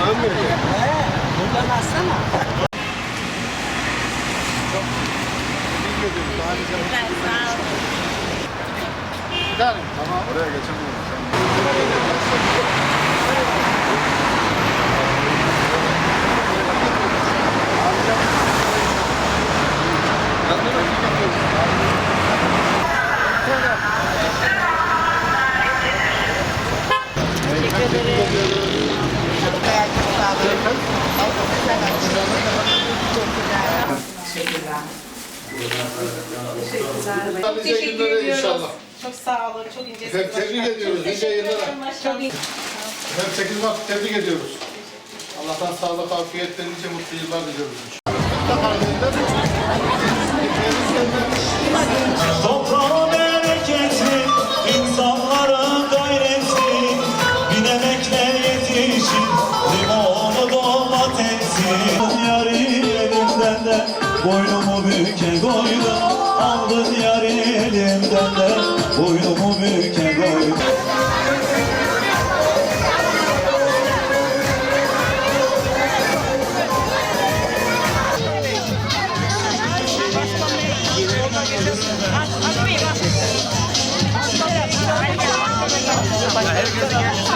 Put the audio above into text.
Tamam mı? He. Buradan alsana. Çok bilmedim. Tamam. Oraya geçemiyorum. Thank. Çok teşekkür ediyoruz. inşallah. Çok sağ olun. Çok ince. Efendim tebrik ediyoruz. Nice yıllara. Çok iyi. Efendim 8 Mart tebrik ediyoruz. Allah'tan sağlık, afiyetle nice mutlu yıllar diliyoruz. Toprağı bereketi, insanların gayreti Bin emekle yetişir limonu domatesi Yari elimden de Boynumu büke koydum Aldın yar elimden de Boynumu büke koydum Herkese görüşürüz.